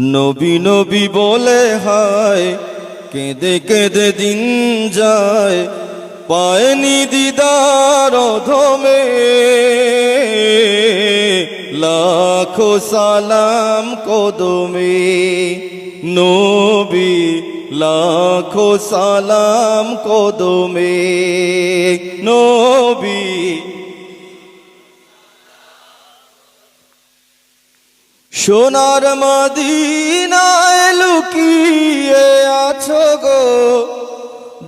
নবী নবী বলে হায়, কেঁদে কেঁদে দিন যায়, পায়নি দিদার ধমে লাখো সালাম কদমে, নবী লাখো সালাম কদমে, নবী সোনার মদিনায় লুকিয়ে আছো গো।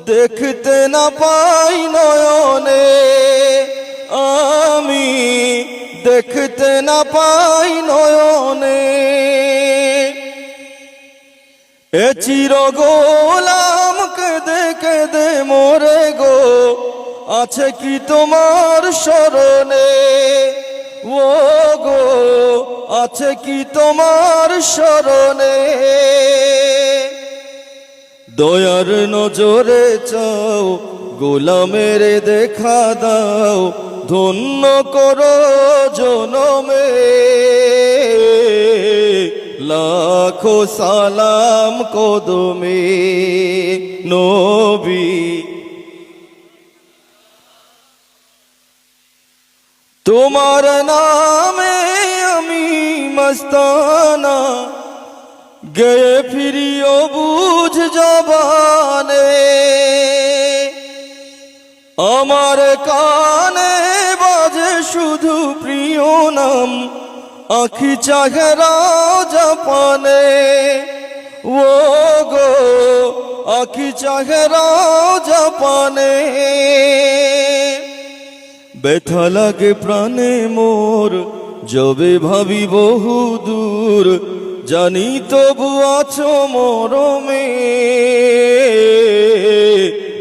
দেখতে না পাই নয়নে। আমি দেখতে না পাই নয়নে। এ চির গোলাম কেঁদে কেঁদে মোরে গো। আছে কি তোমার স্মরণে? আছে কি তোমার স্মরণে? দয়ার নজরে চাও, গোলামের দেখা দাও, ধন্য করো জনমে। লাখো সালাম কদমে, নবী। তোমার নামে মস্তানা গয়ে ফিরিও বুঝ জবানে। আমার কানে বাজে শুধু প্রিয় নাম, আখি চাহেরা জাপানে ও গো, আখি চাহেরা জাপানে ব্যথা লাগে প্রাণে মোর যবে ভাবি বহু দূর, জানি তবু আছো মরমে।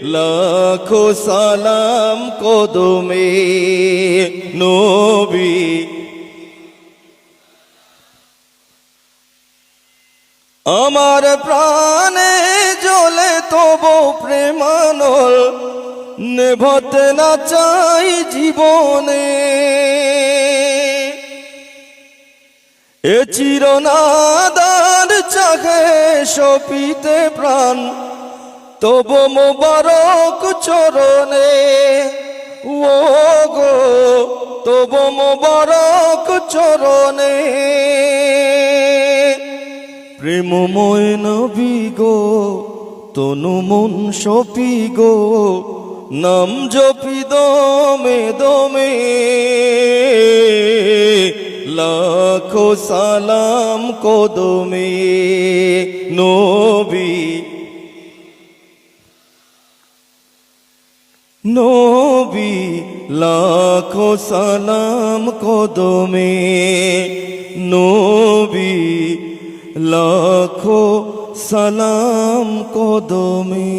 লাখো সালাম কদমে, নবী। আমার প্রাণে জ্বলে তবু প্রেমানল, নেভতে না চাই জীবনে। এ চিরনাদার চাহে সপিতে প্রাণ, তব মোবারক চরণে। ও গো, তব মোবারক চরণে। প্রেমময় নবী গো, তনু মন সপি গো, নাম জপি দমে দমে। লাখো সালাম কদমে নবী। নবী লাখো সালাম কদমে নবী লাখো সালাম কদমে।